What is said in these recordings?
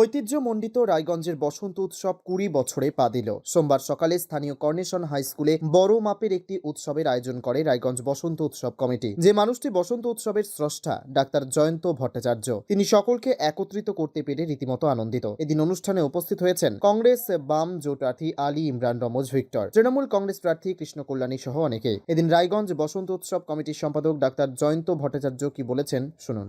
ঐতিহ্যমণ্ডিত রায়গঞ্জের বসন্ত উৎসব কুড়ি বছরে পা দিল। সোমবার সকালে স্থানীয় কর্নেশন হাই স্কুলে বড় মাপের একটি উৎসবের আয়োজন করে রায়গঞ্জ বসন্ত উৎসব কমিটি। যে মানুষটি বসন্ত উৎসবের স্রষ্টা, ডাক্তার জয়ন্ত ভট্টাচার্য। তিনি সকলকে একত্রিত করতে পেরে রীতিমতো আনন্দিত। এদিন অনুষ্ঠানে উপস্থিত হয়েছেন কংগ্রেস বাম জোট প্রার্থী আলী ইমরান রমজ ভিক্টর। তৃণমূল কংগ্রেস প্রার্থী কৃষ্ণ কল্যাণী সহ অনেকে। এদিন রায়গঞ্জ বসন্ত উৎসব কমিটির সম্পাদক ডাক্তার জয়ন্ত ভট্টাচার্য কি বলেছেন, শুনুন।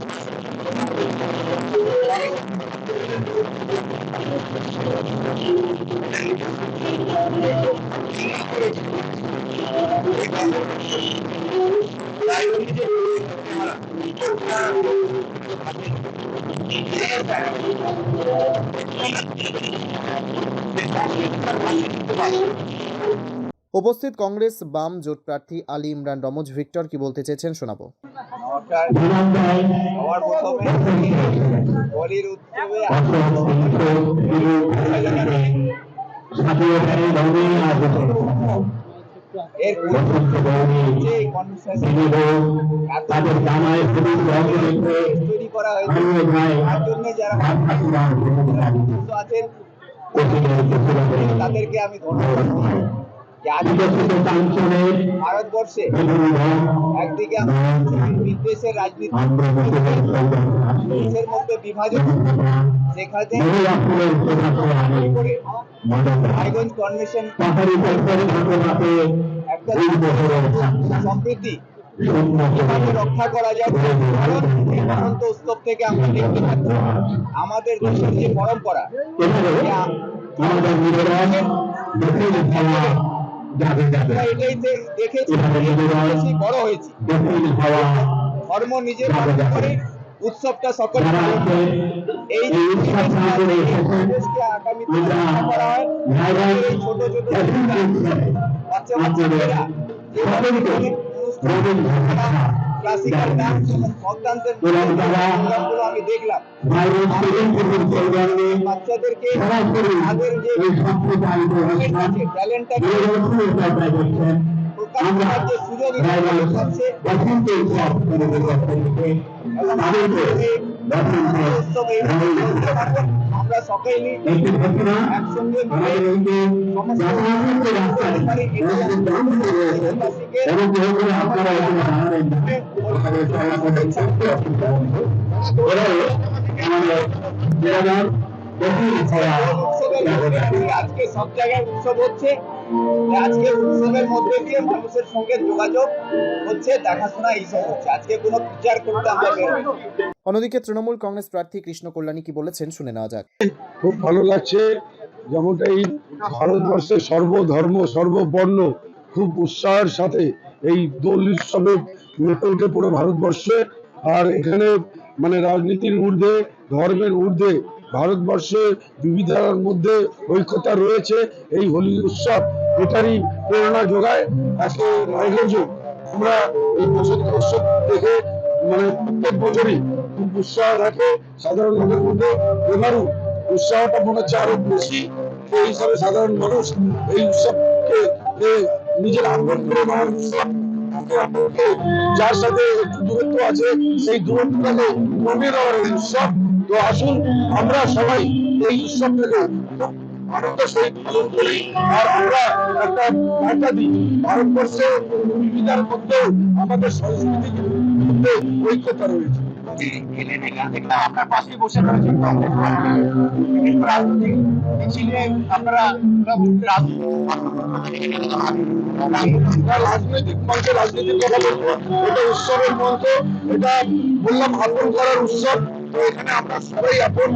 উপস্থিত কংগ্রেস বাম জোট প্রার্থী আলী ইমরান রমজ ভিক্টর কি বলতে চেয়েছেন শোনাবো। এর করা হয়েছে। তার জন্য যারা আছেন তাদেরকে আমি ধন্যবাদ ভারতবর্ষে একদিকে বিদ্বেষের রাজনীতি দেশের মধ্যে বিভাজন সেখানে রায়গঞ্জ কনভেনশন একটা সম্প্রীতি। রক্ষা করা যায় কারণ বসন্ত উৎসব থেকে আমরা দেখতে পাচ্ছি আমাদের দেশের যে পরম্পরা যে আ- আমরা এটাই দেখেছি দেখেছি, বড় হয়েছি। ধর্ম নিজের করে উৎসবটা সকল এই যে পরিবেশকে আগামী দিনে রক্ষা করা হয় ছোট ছোট বাচ্চা ক্লাসিক্যাল ডান্স এবং ভক্তান্তের প্রোগ্রামগুলো আমি দেখলাম বাচ্চাদেরকে তাদের যে ট্যালেন্টটাকে প্রকাশ করার যে সুযোগ আজকে সব জায়গায় উৎসব হচ্ছে আজকে উৎসবের মধ্যে দিয়ে মানুষের সঙ্গে যোগাযোগ হচ্ছে দেখাশোনা এইসব হচ্ছে আজকে কোনো করতে অন্যদিকে তৃণমূল কংগ্রেস প্রার্থী কৃষ্ণ কল্যাণী কি বলেছেন শুনে নেওয়া যাক। খুব ভালো লাগছে। যেমনটা এই ভারতবর্ষের সর্বধর্ম, সর্ববর্ণ খুব উৎসাহের সাথে এই দোল উৎসবে ওঠে পুরো ভারতবর্ষে আর এখানে মানে রাজনীতির ঊর্ধ্বে, ধর্মের ঊর্ধ্বে ভারতবর্ষে বিবিধার মধ্যে ঐক্যতা রয়েছে, এই হোলি উৎসব এটারই প্রেরণা যোগায় আজকে রায়গঞ্জে। আমরা এই বসন্ত উৎসব দেখে মানে প্রত্যেক বছরই খুব উৎসাহ রাখে সাধারণ লোকের মধ্যে এবারও উৎসাহটা মনে হচ্ছে আরও বেশি। সাধারণ মানুষ এই উৎসবকে নিজের করে উৎসব যার সাথে দূরত্ব আছে, সেই দূরত্বটাকে কমিয়ে দেওয়ার এই উৎসব। তো আসুন আমরা সবাই এই উৎসবটাকে খুব আনন্দ পালন করি। আর আমরা একটা ভারতবর্ষে আমাদের সংস্কৃতির মধ্যে ঐক্যতা রয়েছে। আপনার পাশে বসে রয়েছেন কংগ্রেস পার্টি। বিভিন্ন রাজনৈতিক মিছিলে আপনারা রাজনৈতিক মঞ্চে রাজনীতির কথা বলব এটা উৎসবের মঞ্চ এটা বললাম আপন করার উৎসব। তো এখানে আমরা সবাই আপন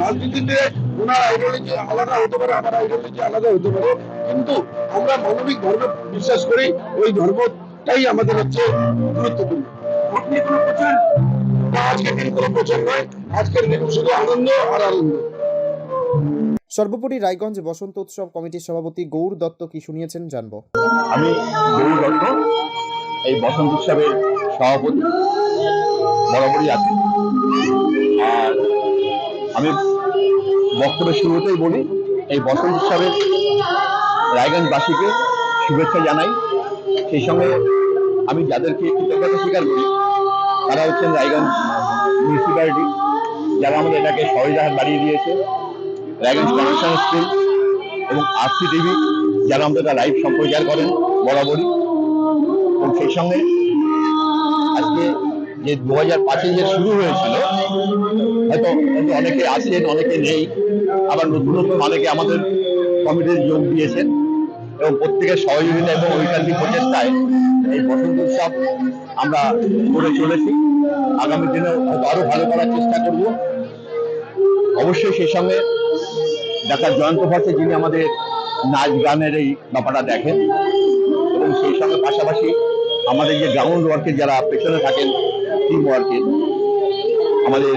রাজনীতিতে ওনার আইডিওলজি আলাদা হতে পারে আমার আইডিওলজি আলাদা হতে পারে। কিন্তু আমরা মানবিক ধর্মে বিশ্বাস করি ওই ধর্মটাই আমাদের হচ্ছে গুরুত্বপূর্ণ। আপনি কোনো প্রচার? আজকের দিন কোনো প্রচার নয় আজকের দিন শুধু আনন্দ আর আনন্দ সর্বোপরি রায়গঞ্জ বসন্ত উৎসব কমিটির সভাপতি গৌর দত্ত কি শুনিয়েছেন জানব। আমি গৌর দত্ত, এই বসন্ত উৎসবের সভাপতি। বরাবরই আছি। আর আমি বক্তব্যের শুরুতেই বলি, এই বসন্ত উৎসবের রায়গঞ্জবাসীকে শুভেচ্ছা জানাই। সেই সঙ্গে আমি যাদেরকে কৃতজ্ঞতা স্বীকার করি তারা হচ্ছেন রায়গঞ্জ মিউনিসিপ্যালিটি যারা আমাদের এটাকে সহজহার বাড়িয়ে দিয়েছে। রায়গঞ্জ কমিশন স্কুল এবং আরসি টিভি, যারা আমাদের এটা লাইভ সম্প্রচার করেন বরাবরই। এবং সেই সঙ্গে আজকে যে দু হাজার পাঁচে যে শুরু হয়েছিল, হয়তো অনেকে আছেন, অনেকে নেই, আবার নতুন নতুন অনেকে আমাদের কমিটিতে যোগ দিয়েছেন। এবং প্রত্যেকের সহযোগিতা এবং ঐকান্তিক প্রচেষ্টায় এই বসন্ত উৎসব আমরা করে চলেছি। আগামী দিনে আরও ভালো করার চেষ্টা করব। অবশ্যই সেই সঙ্গে ডাক্তার জয়ন্ত ভট্টাচার্য যিনি আমাদের নাচ গানের এই ব্যাপারটা দেখেন এবং সেই সঙ্গে পাশাপাশি আমাদের যে গ্রাউন্ড ওয়ার্কের যারা পেছনে থাকেন টিম ওয়ার্কের আমাদের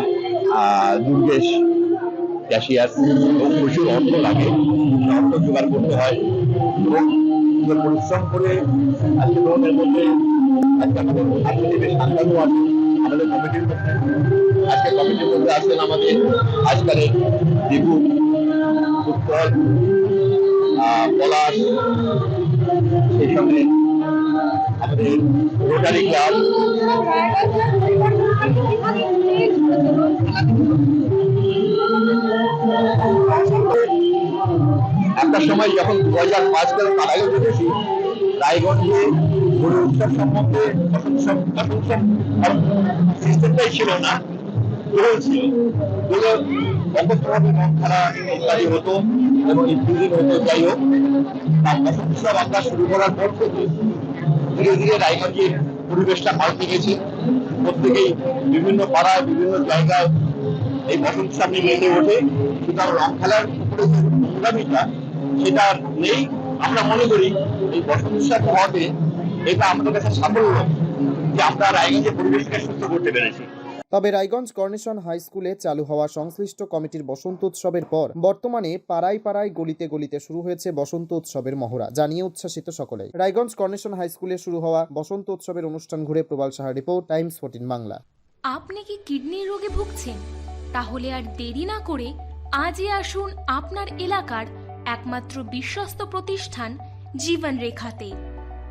দুর্গেশ ক্যাশিয়ার, এবং প্রচুর অর্থ লাগে। অর্থ জোগাড় করতে হয় এবং পরিশ্রম করে আজকে মধ্যে আমাদের কমিটির মধ্যে আছেন আমাদের আজকালের দীপু উত্তর পলাশ সেই একটা সময় যখন দু হাজার পাঁচ সালে তার আগে রায়গঞ্জে উৎসব সম্বন্ধে সিস্টেমটাই ছিল না ইত্যাদি হতো, এবং যাই হোক শুরু করার পর থেকে ধীরে ধীরে রায়গঞ্জের পরিবেশটা পাল্টে গেছে। প্রত্যেকেই বিভিন্ন পাড়ায়, বিভিন্ন জায়গায় এই বসন্ত নিয়ে মেতে ওঠে। সুতরাং রং খেলার উপরে সেটা নেই। আমরা মনে করি এই বসন্ত হওয়াতে এটা আমাদের কাছে সাফল্য যে আমরা রায়গঞ্জের পরিবেশকে সুস্থ করতে পেরেছি। তবে রায়গঞ্জ কর্নেশন হাই স্কুলে চালু হওয়া সংশ্লিষ্ট কমিটির বসন্ত উৎসবের পর বর্তমানে পাড়ায় পাড়ায় গলিতে গলিতে শুরু হয়েছে বসন্ত উৎসবের মহড়া জানিয়ে উচ্ছ্বাসিত সকলেই। রায়গঞ্জ কর্নেশন হাই স্কুলে শুরু হওয়া বসন্ত উৎসবের অনুষ্ঠান ঘুরে Prabal Saha report Times fourteen Bangla. আপনি কি কিডনির রোগে ভুগছেন? তাহলে আর দেরি না করে আজই আসুন আপনার এলাকার একমাত্র বিশ্বস্ত প্রতিষ্ঠান জীবন রেখাতে